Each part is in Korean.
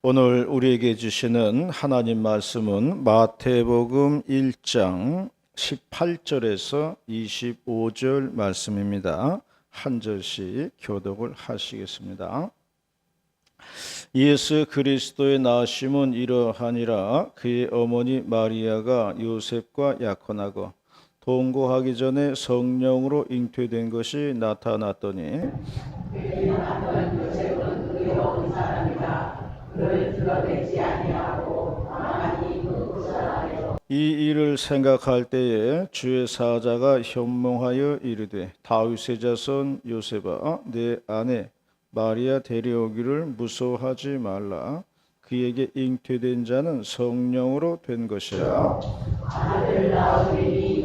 오늘 우리에게 주시는 하나님 말씀은 마태복음 1장 18절에서 25절 말씀입니다. 한 절씩 교독을 하시겠습니다. 예수 그리스도의 나심은 이러하니라 그의 어머니 마리아가 요셉과 약혼하고 동거하기 전에 성령으로 잉태된 것이 나타났더니 이 일을 생각할 때에 주의 사자가 현몽하여 이르되 다윗의 자손 요셉아 내 아내 마리아 데려오기를 무서워하지 말라. 그에게 잉태된 자는 성령으로 된 것이라. 이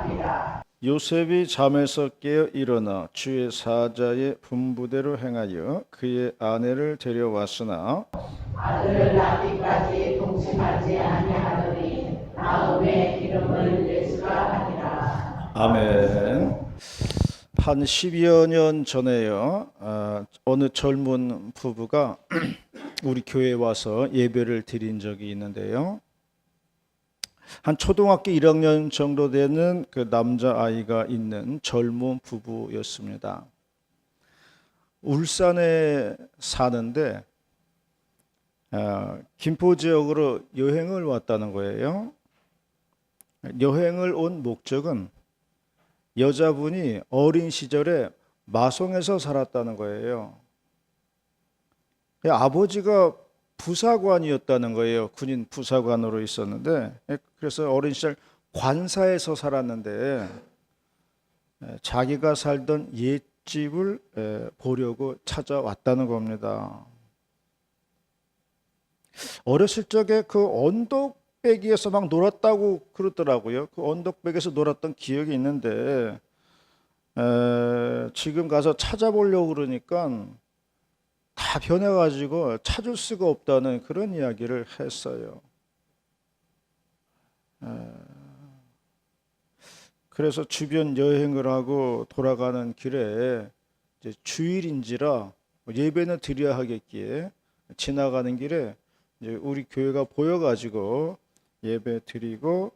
셉이 잠에서 깨어 일어나 주의 사자의 분부대로 행하여 그의 아내를 데려왔으나 아들을 낳기까지 동침하지 아니하더니 다음에 이름을 예수라 하니라. 아멘. 한 10여 년 전에요. 아, 어느 젊은 부부가 우리 교회에 와서 예배를 드린 적이 있는데요. 한 초등학교 1학년 정도 되는 그 남자 아이가 있는 젊은 부부였습니다. 울산에 사는데 아, 김포 지역으로 여행을 왔다는 거예요. 여행을 온 목적은 여자분이 어린 시절에 마송에서 살았다는 거예요. 아버지가 부사관이었다는 거예요. 군인 부사관으로 있었는데 그래서 어린 시절 관사에서 살았는데 자기가 살던 옛집을 보려고 찾아왔다는 겁니다. 어렸을 적에 그 언덕배기에서 막 놀았다고 그러더라고요. 그 언덕배기에서 놀았던 기억이 있는데 에, 지금 가서 찾아보려고 그러니까 다 변해가지고 찾을 수가 없다는 그런 이야기를 했어요. 에, 그래서 주변 여행을 하고 돌아가는 길에 주일인지라 예배는 드려야 하겠기에 지나가는 길에 우리 교회가 보여가지고 예배 드리고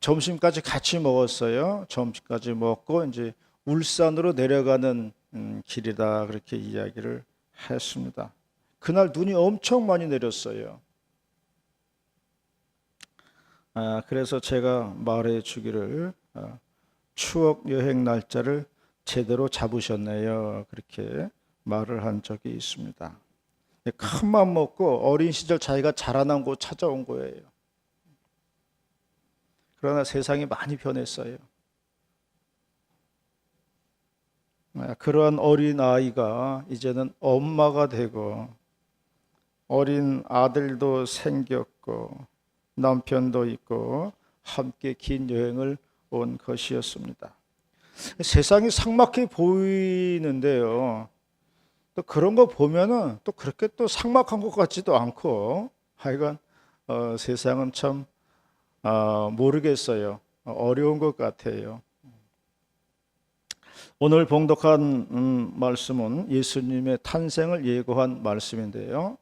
점심까지 같이 먹었어요. 점심까지 먹고 이제 울산으로 내려가는 음, 길이다 그렇게 이야기를 했습니다. 그날 눈이 엄청 많이 내렸어요. 아, 그래서 제가 말해 주기를 아, 추억 여행 날짜를 제대로 잡으셨네요. 그렇게 말을 한 적이 있습니다. 큰맘 먹고 어린 시절 자기가 자라난 곳 찾아온 거예요. 그러나 세상이 많이 변했어요. 아, 그러한 어린 아이가 이제는 엄마가 되고 어린 아들도 생겼고 남편도 있고 함께 긴 여행을 온 것이었습니다. 세상이 삭막해 보이는데요. 또 그런 거 보면은 또 그렇게 또 삭막한 것 같지도 않고 하여간 어, 세상은 참 어, 모르겠어요. 어려운 것 같아요. 오늘 봉독한 음, 말씀은 예수님의 탄생을 예고한 말씀인데요.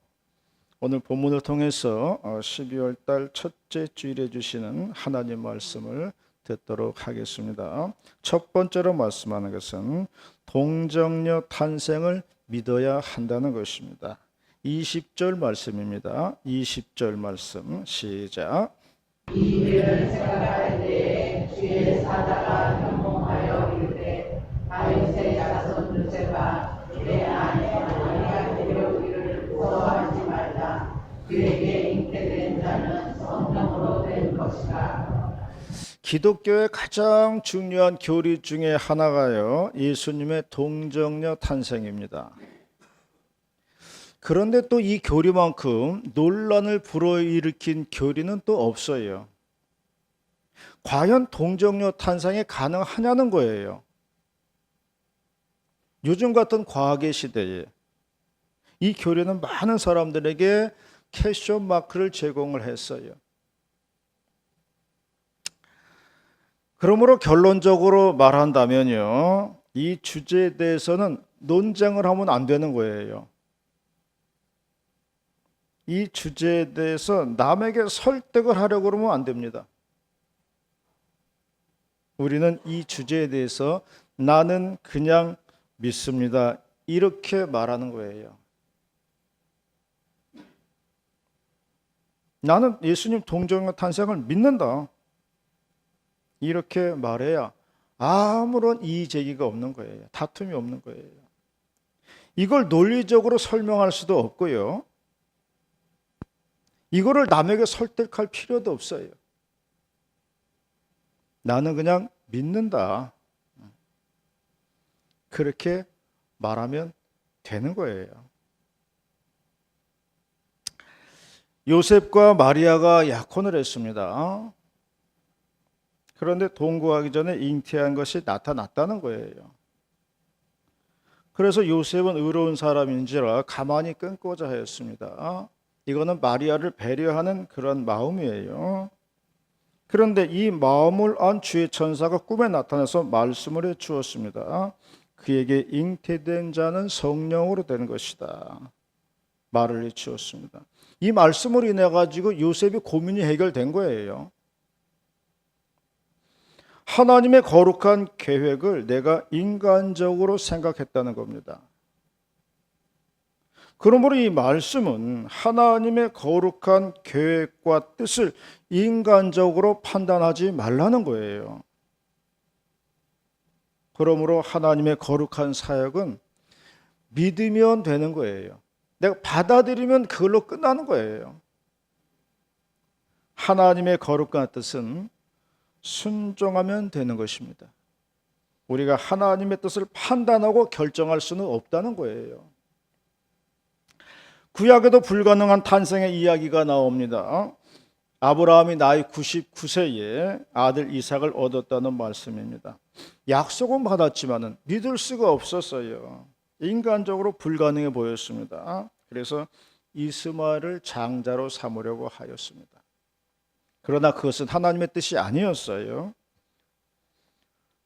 오늘 본문을 통해서 12월 달 첫째 주일에 주시는 하나님 말씀을 듣도록 하겠습니다. 첫 번째로 말씀하는 것은 동정녀 탄생을 믿어야 한다는 것입니다. 20절 말씀입니다. 20절 말씀 시작. 이들을 생각할 때 주의 사자가 현몽하여 이르되 다윗의 자손 요셉아 내 아내 마리아 데려오기를 무서워하지 말라 그에게 잉태된 자는 성령으로 된 것이라 기독교의 가장 중요한 교리 중에 하나가요. 예수님의 동정녀 탄생입니다. 그런데 또 이 교리만큼 논란을 불어일으킨 교리는 또 없어요. 과연 동정녀 탄생이 가능하냐는 거예요. 요즘 같은 과학의 시대에 이 교리는 많은 사람들에게 캐션 마크를 제공을 했어요. 그러므로 결론적으로 말한다면요. 이 주제에 대해서는 논쟁을 하면 안 되는 거예요. 이 주제에 대해서 남에게 설득을 하려고 그러면 안 됩니다. 우리는 이 주제에 대해서 나는 그냥 믿습니다. 이렇게 말하는 거예요. 나는 예수님 동정의 탄생을 믿는다. 이렇게 말해야 아무런 이의 제기가 없는 거예요. 다툼이 없는 거예요. 이걸 논리적으로 설명할 수도 없고요. 이거를 남에게 설득할 필요도 없어요. 나는 그냥 믿는다. 그렇게 말하면 되는 거예요. 요셉과 마리아가 약혼을 했습니다. 그런데 동거하기 전에 잉태한 것이 나타났다는 거예요. 그래서 요셉은 의로운 사람인지라 가만히 끊고자 하였습니다. 이거는 마리아를 배려하는 그런 마음이에요. 그런데 이 마음을 안 주의 천사가 꿈에 나타나서 말씀을 해 주었습니다. 그에게 잉태된 자는 성령으로 된 것이다. 말을 해 주었습니다. 이 말씀으로 인해 가지고 요셉의 고민이 해결된 거예요. 하나님의 거룩한 계획을 내가 인간적으로 생각했다는 겁니다. 그러므로 이 말씀은 하나님의 거룩한 계획과 뜻을 인간적으로 판단하지 말라는 거예요. 그러므로 하나님의 거룩한 사역은 믿으면 되는 거예요. 내가 받아들이면 그걸로 끝나는 거예요. 하나님의 거룩한 뜻은 순종하면 되는 것입니다. 우리가 하나님의 뜻을 판단하고 결정할 수는 없다는 거예요. 구약에도 불가능한 탄생의 이야기가 나옵니다. 아브라함이 나이 99세에 아들 이삭을 얻었다는 말씀입니다. 약속은 받았지만은 믿을 수가 없었어요. 인간적으로 불가능해 보였습니다. 그래서 이스마엘을 장자로 삼으려고 하였습니다. 그러나 그것은 하나님의 뜻이 아니었어요.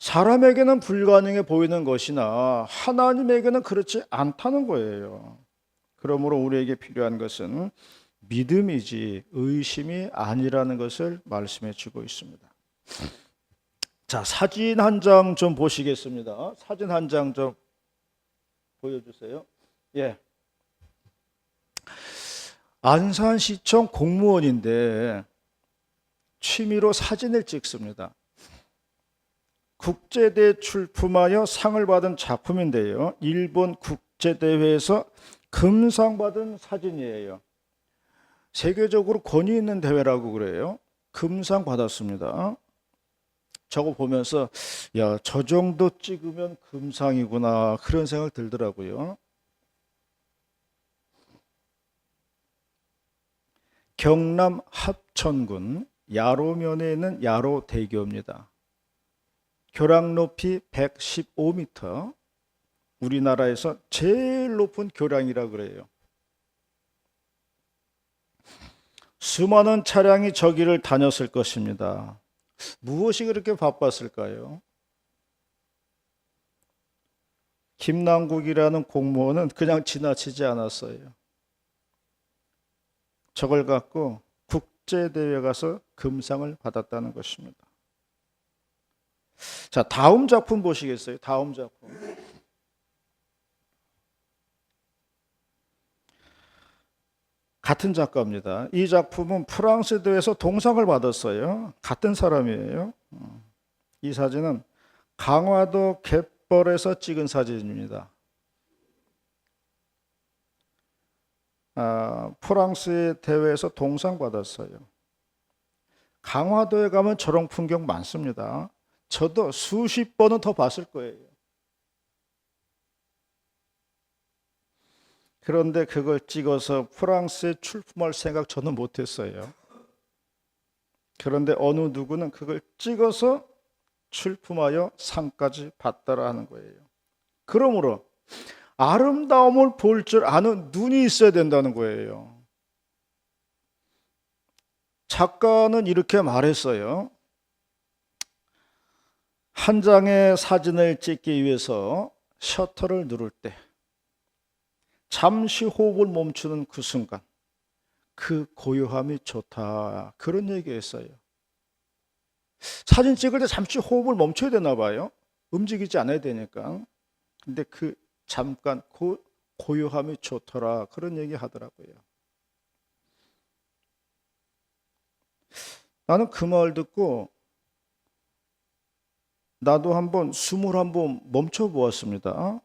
사람에게는 불가능해 보이는 것이나 하나님에게는 그렇지 않다는 거예요. 그러므로 우리에게 필요한 것은 믿음이지 의심이 아니라는 것을 말씀해 주고 있습니다. 자, 사진 한 장 좀 보시겠습니다. 사진 한 장 좀 보여주세요. 예. 안산시청 공무원인데 취미로 사진을 찍습니다. 국제대회 출품하여 상을 받은 작품인데요. 일본 국제대회에서 금상 받은 사진이에요. 세계적으로 권위 있는 대회라고 그래요. 금상 받았습니다. 저거 보면서 야, 저 정도 찍으면 금상이구나 그런 생각 들더라고요. 경남 합천군 야로면에 있는 야로 대교입니다. 교량 높이 115m. 우리나라에서 제일 높은 교량이라 그래요. 수많은 차량이 저기를 다녔을 것입니다. 무엇이 그렇게 바빴을까요? 김남국이라는 공무원은 그냥 지나치지 않았어요. 저걸 갖고 국제 대회 가서 금상을 받았다는 것입니다. 자, 다음 작품 보시겠어요? 다음 작품. 같은 작가입니다. 이 작품은 프랑스 대회에서 동상을 받았어요. 같은 사람이에요. 이 사진은 강화도 갯벌에서 찍은 사진입니다. 아, 프랑스의 대회에서 동상 받았어요. 강화도에 가면 저런 풍경 많습니다. 저도 수십 번은 더 봤을 거예요. 그런데 그걸 찍어서 프랑스에 출품할 생각 저는 못했어요. 그런데 어느 누구는 그걸 찍어서 출품하여 상까지 받더라 하는 거예요. 그러므로 아름다움을 볼 줄 아는 눈이 있어야 된다는 거예요. 작가는 이렇게 말했어요. 한 장의 사진을 찍기 위해서 셔터를 누를 때 잠시 호흡을 멈추는 그 순간 그 고요함이 좋다. 그런 얘기했어요. 사진 찍을 때 잠시 호흡을 멈춰야 되나 봐요. 움직이지 않아야 되니까. 근데 그 잠깐 고, 고요함이 좋더라. 그런 얘기 하더라고요. 나는 그 말 듣고 나도 한번 숨을 한번 멈춰 보았습니다.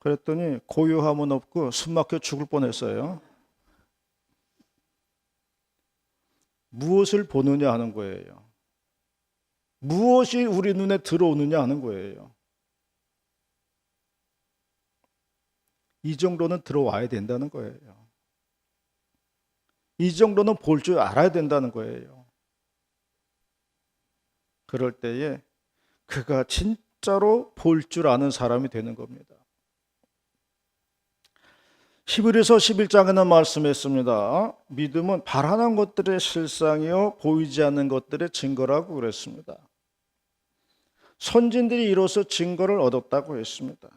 그랬더니 고요함은 없고 숨 막혀 죽을 뻔했어요. 무엇을 보느냐 하는 거예요. 무엇이 우리 눈에 들어오느냐 하는 거예요. 이 정도는 들어와야 된다는 거예요. 이 정도는 볼 줄 알아야 된다는 거예요. 그럴 때에 그가 진짜로 볼 줄 아는 사람이 되는 겁니다. 히브리서 11장에는 말씀했습니다. 믿음은 바라는 것들의 실상이요 보이지 않는 것들의 증거라고 그랬습니다. 선진들이 이로써 증거를 얻었다고 했습니다.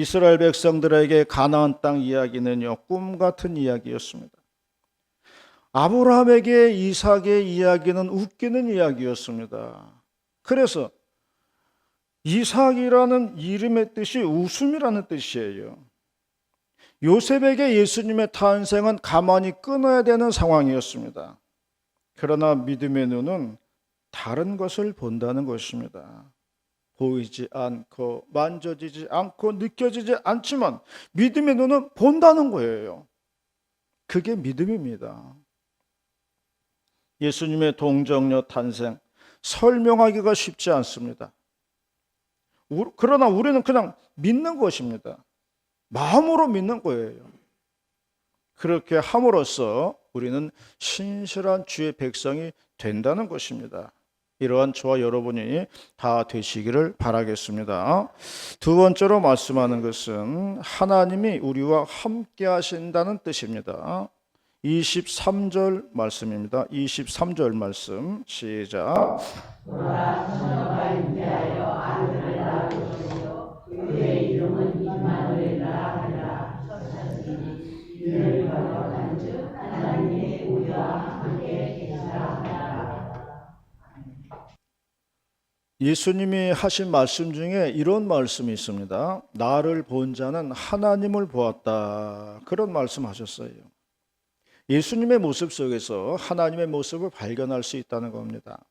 이스라엘 백성들에게 가나안 땅 이야기는요 꿈 같은 이야기였습니다. 아브라함에게 이삭의 이야기는 웃기는 이야기였습니다. 그래서 이삭이라는 이름의 뜻이 웃음이라는 뜻이에요. 요셉에게 예수님의 탄생은 가만히 끊어야 되는 상황이었습니다. 그러나 믿음의 눈은 다른 것을 본다는 것입니다. 보이지 않고 만져지지 않고 느껴지지 않지만 믿음의 눈은 본다는 거예요. 그게 믿음입니다. 예수님의 동정녀 탄생 설명하기가 쉽지 않습니다. 우- 그러나 우리는 그냥 믿는 것입니다. 마음으로 믿는 거예요. 그렇게 함으로써 우리는 신실한 주의 백성이 된다는 것입니다. 이러한 저와 여러분이 다 되시기를 바라겠습니다. 두 번째로 말씀하는 것은 하나님이 우리와 함께 하신다는 뜻입니다. 23절 말씀입니다. 23절 말씀 시작. 예수님이 하신 말씀 중에 이런 말씀이 있습니다. 나를 본 자는 하나님을 보았다. 그런 말씀 하셨어요. 예수님의 모습 속에서 하나님의 모습을 발견할 수 있다는 겁니다.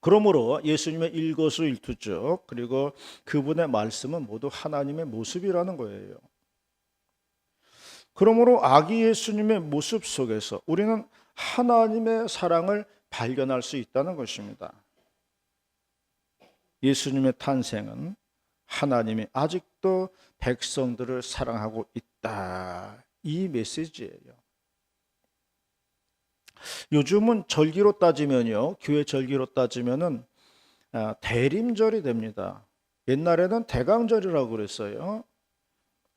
그러므로 예수님의 일거수일투족 그리고 그분의 말씀은 모두 하나님의 모습이라는 거예요. 그러므로 아기 예수님의 모습 속에서 우리는 하나님의 사랑을 발견할 수 있다는 것입니다. 예수님의 탄생은 하나님이 아직도 백성들을 사랑하고 있다. 이 메시지예요. 요즘은 절기로 따지면요, 교회 절기로 따지면은 아, 대림절이 됩니다. 옛날에는 대강절이라고 그랬어요.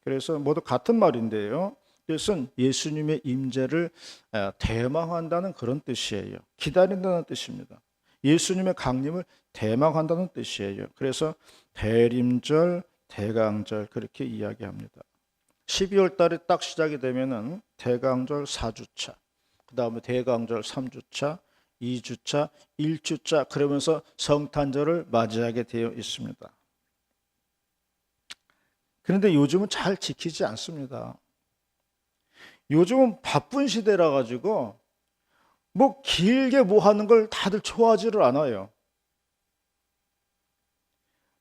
그래서 모두 같은 말인데요. 이것은 예수님의 임재를 아, 대망한다는 그런 뜻이에요. 기다린다는 뜻입니다. 예수님의 강림을 대망한다는 뜻이에요. 그래서 대림절, 대강절 그렇게 이야기합니다. 12월 달에 딱 시작이 되면은 대강절 4주차, 그 다음에 대강절 3주차, 2주차, 1주차 그러면서 성탄절을 맞이하게 되어 있습니다. 그런데 요즘은 잘 지키지 않습니다. 요즘은 바쁜 시대라 가지고 뭐 길게 뭐 하는 걸 다들 좋아하지를 않아요.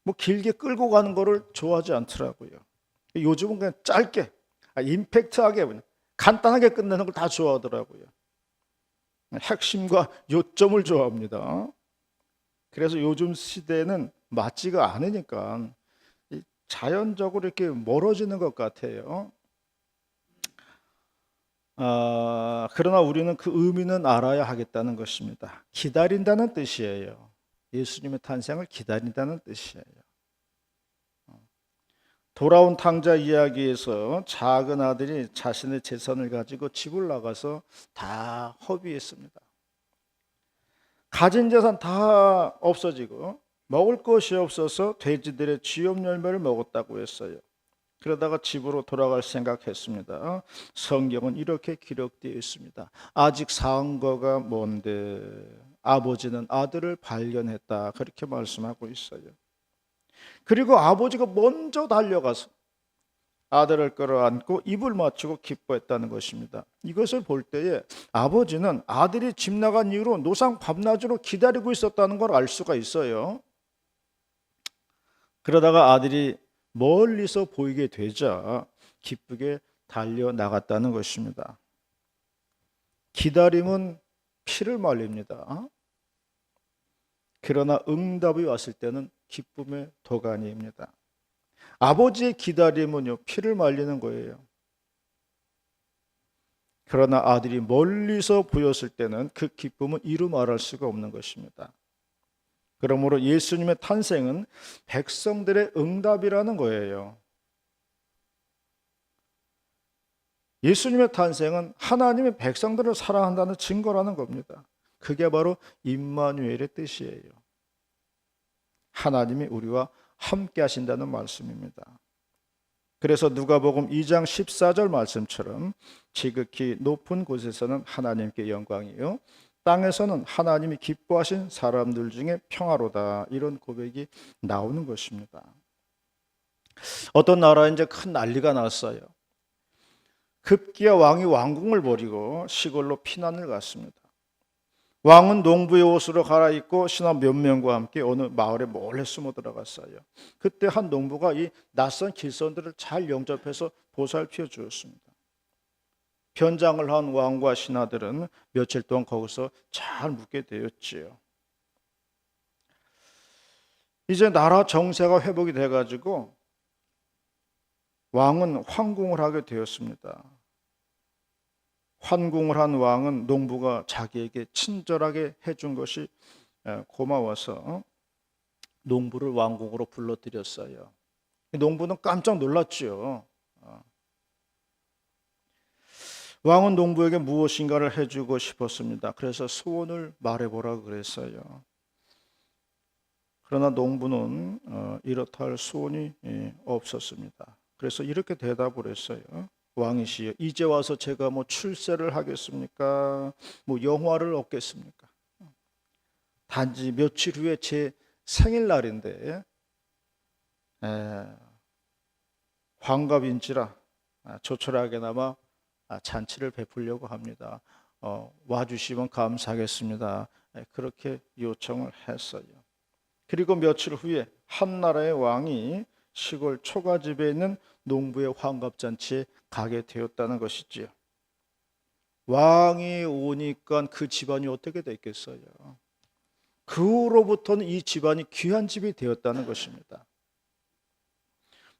뭐 길게 끌고 가는 거를 좋아하지 않더라고요. 요즘은 그냥 짧게, 아, 임팩트하게, 그냥 간단하게 끝내는 걸 다 좋아하더라고요. 핵심과 요점을 좋아합니다. 그래서 요즘 시대는 맞지가 않으니까 이 자연적으로 이렇게 멀어지는 것 같아요. 아, 그러나 우리는 그 의미는 알아야 하겠다는 것입니다. 기다린다는 뜻이에요. 예수님의 탄생을 기다린다는 뜻이에요. 돌아온 탕자 이야기에서 작은 아들이 자신의 재산을 가지고 집을 나가서 다 허비했습니다. 가진 재산 다 없어지고 먹을 것이 없어서 돼지들의 쥐염 열매를 먹었다고 했어요. 그러다가 집으로 돌아갈 생각했습니다. 성경은 이렇게 기록되어 있습니다. 아직 상거가 뭔데 아버지는 아들을 발견했다. 그렇게 말씀하고 있어요. 그리고 아버지가 먼저 달려가서 아들을 끌어안고 입을 맞추고 기뻐했다는 것입니다. 이것을 볼 때에 아버지는 아들이 집 나간 이후로 노상 밤낮으로 기다리고 있었다는 걸 알 수가 있어요. 그러다가 아들이 멀리서 보이게 되자 기쁘게 달려 나갔다는 것입니다. 기다림은 피를 말립니다. 그러나 응답이 왔을 때는 기쁨의 도가니입니다. 아버지의 기다림은요, 피를 말리는 거예요. 그러나 아들이 멀리서 보였을 때는 그 기쁨은 이루 말할 수가 없는 것입니다. 그러므로 예수님의 탄생은 백성들의 응답이라는 거예요. 예수님의 탄생은 하나님의 백성들을 사랑한다는 증거라는 겁니다. 그게 바로 임마누엘의 뜻이에요. 하나님이 우리와 함께 하신다는 말씀입니다. 그래서 누가복음 2장 14절 말씀처럼 지극히 높은 곳에서는 하나님께 영광이요 땅에서는 하나님이 기뻐하신 사람들 중에 평화로다 이런 고백이 나오는 것입니다. 어떤 나라에 이제 큰 난리가 났어요. 급기야 왕이 왕궁을 버리고 시골로 피난을 갔습니다. 왕은 농부의 옷으로 갈아입고 신하 몇 명과 함께 어느 마을에 몰래 숨어 들어갔어요. 그때 한 농부가 이 낯선 길선들을 잘 영접해서 보살펴 주었습니다. 변장을 한 왕과 신하들은 며칠 동안 거기서 잘 묵게 되었지요. 이제 나라 정세가 회복이 돼 가지고 왕은 황궁을 하게 되었습니다. 환궁을 한 왕은 농부가 자기에게 친절하게 해준 것이 고마워서 농부를 왕궁으로 불러들였어요. 농부는 깜짝 놀랐죠. 왕은 농부에게 무엇인가를 해주고 싶었습니다. 그래서 소원을 말해보라 그랬어요. 그러나 농부는 어, 이렇다 할 소원이 예, 없었습니다. 그래서 이렇게 대답을 했어요. 왕이시여, 이제 와서 제가 뭐 출세를 하겠습니까? 뭐 영화를 얻겠습니까? 단지 며칠 후에 제 생일날인데 에, 환갑인지라 아, 조촐하게나마 아, 잔치를 베풀려고 합니다. 어, 와주시면 감사하겠습니다. 에, 그렇게 요청을 했어요. 그리고 며칠 후에 한 나라의 왕이 시골 초가집에 있는 농부의 환갑잔치에 가게 되었다는 것이지요. 왕이 오니까 그 집안이 어떻게 됐겠어요? 그 후로부터는 이 집안이 귀한 집이 되었다는 것입니다.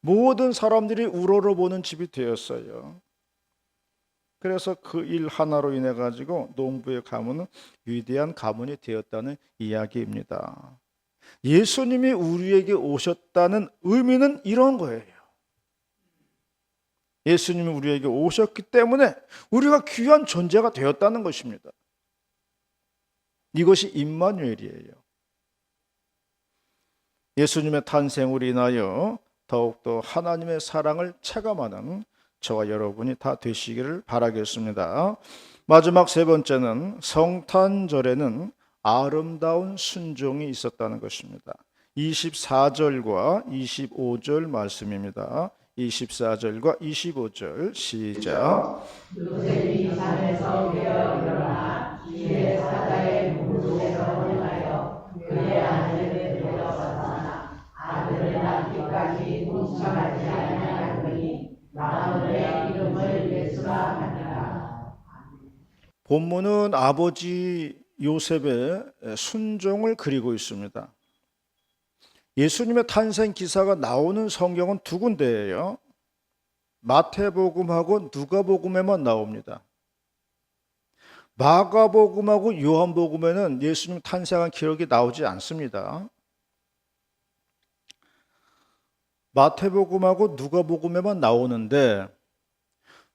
모든 사람들이 우러러 보는 집이 되었어요. 그래서 그 일 하나로 인해 가지고 농부의 가문은 위대한 가문이 되었다는 이야기입니다. 예수님이 우리에게 오셨다는 의미는 이런 거예요. 예수님이 우리에게 오셨기 때문에 우리가 귀한 존재가 되었다는 것입니다. 이것이 임마누엘이에요. 예수님의 탄생으로 인하여 더욱더 하나님의 사랑을 체감하는 저와 여러분이 다 되시기를 바라겠습니다. 마지막 세 번째는 성탄절에는 아름다운 순종이 있었다는 것입니다. 24절과 25절 말씀입니다. 24절과 25절 시작. 그의 아들을 데려왔으나 아들을 낳기까지 동참하지 아니 마음의 이름을 예수라. 본문은 아버지 요셉의 순종을 그리고 있습니다. 예수님의 탄생 기사가 나오는 성경은 두 군데예요. 마태복음하고 누가복음에만 나옵니다. 마가복음하고 요한복음에는 예수님 탄생한 기록이 나오지 않습니다. 마태복음하고 누가복음에만 나오는데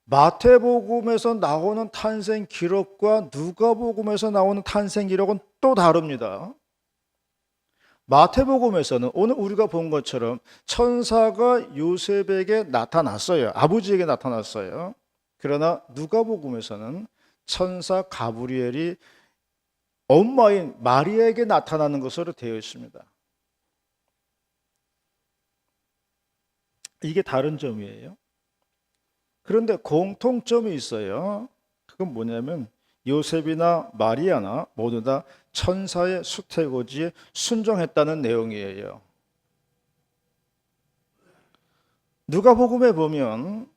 마태복음에서 나오는 탄생 기록과 누가복음에서 나오는 탄생 기록은 또 다릅니다. 마태복음에서는 오늘 우리가 본 것처럼 천사가 요셉에게 나타났어요. 아버지에게 나타났어요. 그러나 누가복음에서는 천사 가브리엘이 엄마인 마리아에게 나타나는 것으로 되어 있습니다. 이게 다른 점이에요. 그런데 공통점이 있어요. 그건 뭐냐면 요셉이나 마리아나 모두 다 천사의 수태고지에 순종했다는 내용이에요. 누가복음에 보면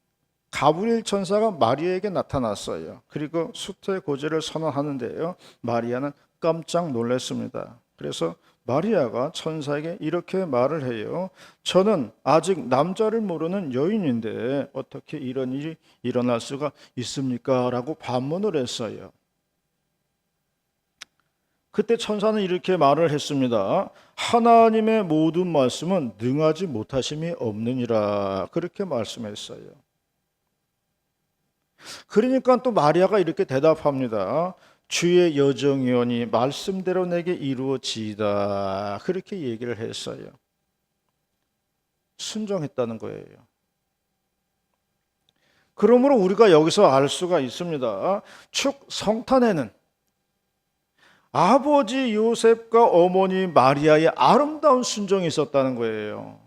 가브리엘 천사가 마리아에게 나타났어요. 그리고 수태고지를 선언하는데요. 마리아는 깜짝 놀랐습니다. 그래서 마리아가 천사에게 이렇게 말을 해요. 저는 아직 남자를 모르는 여인인데 어떻게 이런 일이 일어날 수가 있습니까? 라고 반문을 했어요. 그때 천사는 이렇게 말을 했습니다. 하나님의 모든 말씀은 능하지 못하심이 없느니라. 그렇게 말씀했어요. 그러니까 또 마리아가 이렇게 대답합니다. 주의 여정이오니 말씀대로 내게 이루어지이다. 그렇게 얘기를 했어요. 순종했다는 거예요. 그러므로 우리가 여기서 알 수가 있습니다. 축 성탄에는 아버지 요셉과 어머니 마리아의 아름다운 순종이 있었다는 거예요.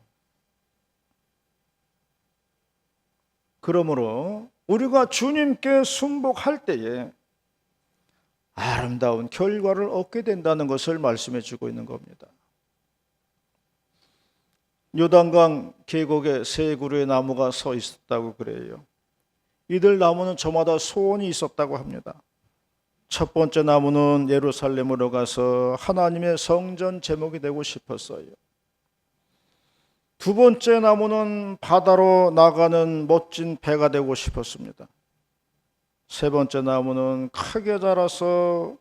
그러므로 우리가 주님께 순복할 때에 아름다운 결과를 얻게 된다는 것을 말씀해 주고 있는 겁니다. 요단강 계곡에 세 그루의 나무가 서 있었다고 그래요. 이들 나무는 저마다 소원이 있었다고 합니다. 첫 번째 나무는 예루살렘으로 가서 하나님의 성전 제목이 되고 싶었어요. 두 번째 나무는 바다로 나가는 멋진 배가 되고 싶었습니다. 세 번째 나무는 크게 자라서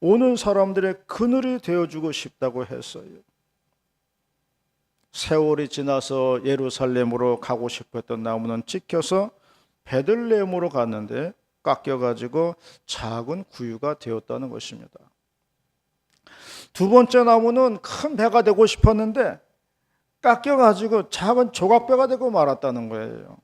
오는 사람들의 그늘이 되어주고 싶다고 했어요. 세월이 지나서 예루살렘으로 가고 싶었던 나무는 찍혀서 베들레헴으로 갔는데 깎여가지고 작은 구유가 되었다는 것입니다. 두 번째 나무는 큰 배가 되고 싶었는데 깎여가지고 작은 조각배가 되고 말았다는 거예요.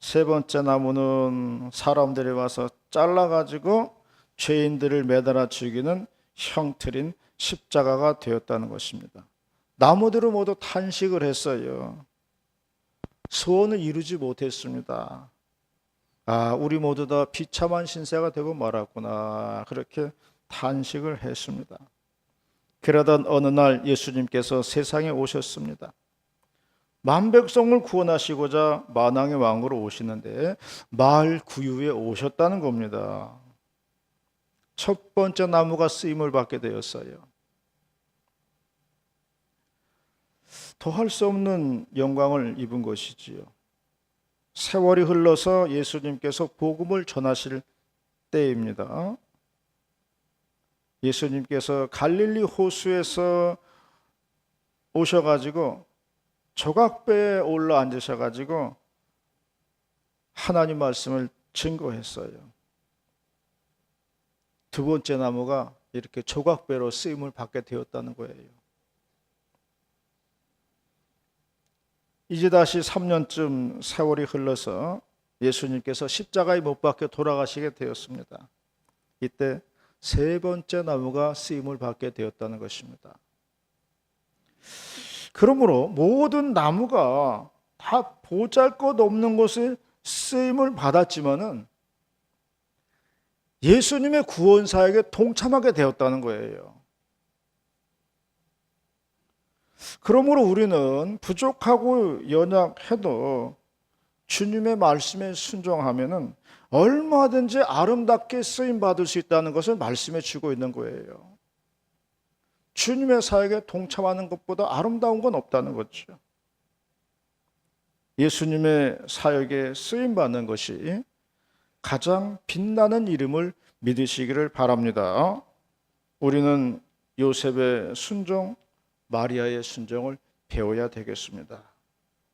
세 번째 나무는 사람들이 와서 잘라가지고 죄인들을 매달아 죽이는 형틀인 십자가가 되었다는 것입니다. 나무들은 모두 탄식을 했어요. 소원을 이루지 못했습니다. 아, 우리 모두 다 비참한 신세가 되고 말았구나. 그렇게 탄식을 했습니다. 그러던 어느 날 예수님께서 세상에 오셨습니다. 만 백성을 구원하시고자 만왕의 왕으로 오시는데 마을 구유에 오셨다는 겁니다. 첫 번째 나무가 쓰임을 받게 되었어요. 더할 수 없는 영광을 입은 것이지요. 세월이 흘러서 예수님께서 복음을 전하실 때입니다. 예수님께서 갈릴리 호수에서 오셔가지고 조각배에 올라 앉으셔가지고 하나님 말씀을 증거했어요. 두 번째 나무가 이렇게 조각배로 쓰임을 받게 되었다는 거예요. 이제 다시 3년쯤 세월이 흘러서 예수님께서 십자가에 못 박혀 돌아가시게 되었습니다. 이때 세 번째 나무가 쓰임을 받게 되었다는 것입니다. 그러므로 모든 나무가 다 보잘것 없는 것에 쓰임을 받았지만은 예수님의 구원 사역에 동참하게 되었다는 거예요. 그러므로 우리는 부족하고 연약해도 주님의 말씀에 순종하면은 얼마든지 아름답게 쓰임 받을 수 있다는 것을 말씀해 주고 있는 거예요. 주님의 사역에 동참하는 것보다 아름다운 건 없다는 거죠. 예수님의 사역에 쓰임 받는 것이 가장 빛나는 이름을 믿으시기를 바랍니다. 우리는 요셉의 순종, 마리아의 순종을 배워야 되겠습니다.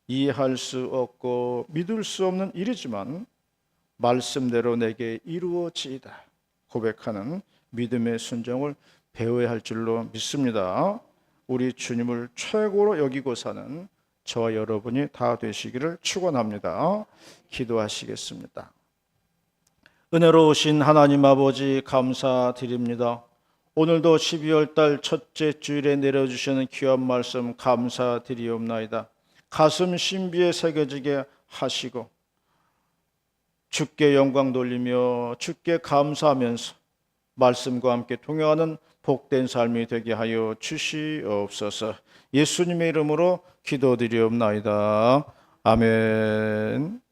이해할 수 없고 믿을 수 없는 일이지만 말씀대로 내게 이루어지이다 고백하는 믿음의 순종을 배워야 할 줄로 믿습니다. 우리 주님을 최고로 여기고 사는 저와 여러분이 다 되시기를 축원합니다. 기도하시겠습니다. 은혜로우신 하나님 아버지 감사드립니다. 오늘도 12월 달 첫째 주일에 내려주시는 귀한 말씀 감사드리옵나이다. 가슴 신비에 새겨지게 하시고 주께 영광 돌리며 주께 감사하면서 말씀과 함께 동행하는 복된 삶이 되게 하여 주시옵소서. 예수님의 이름으로 기도드리옵나이다. 아멘.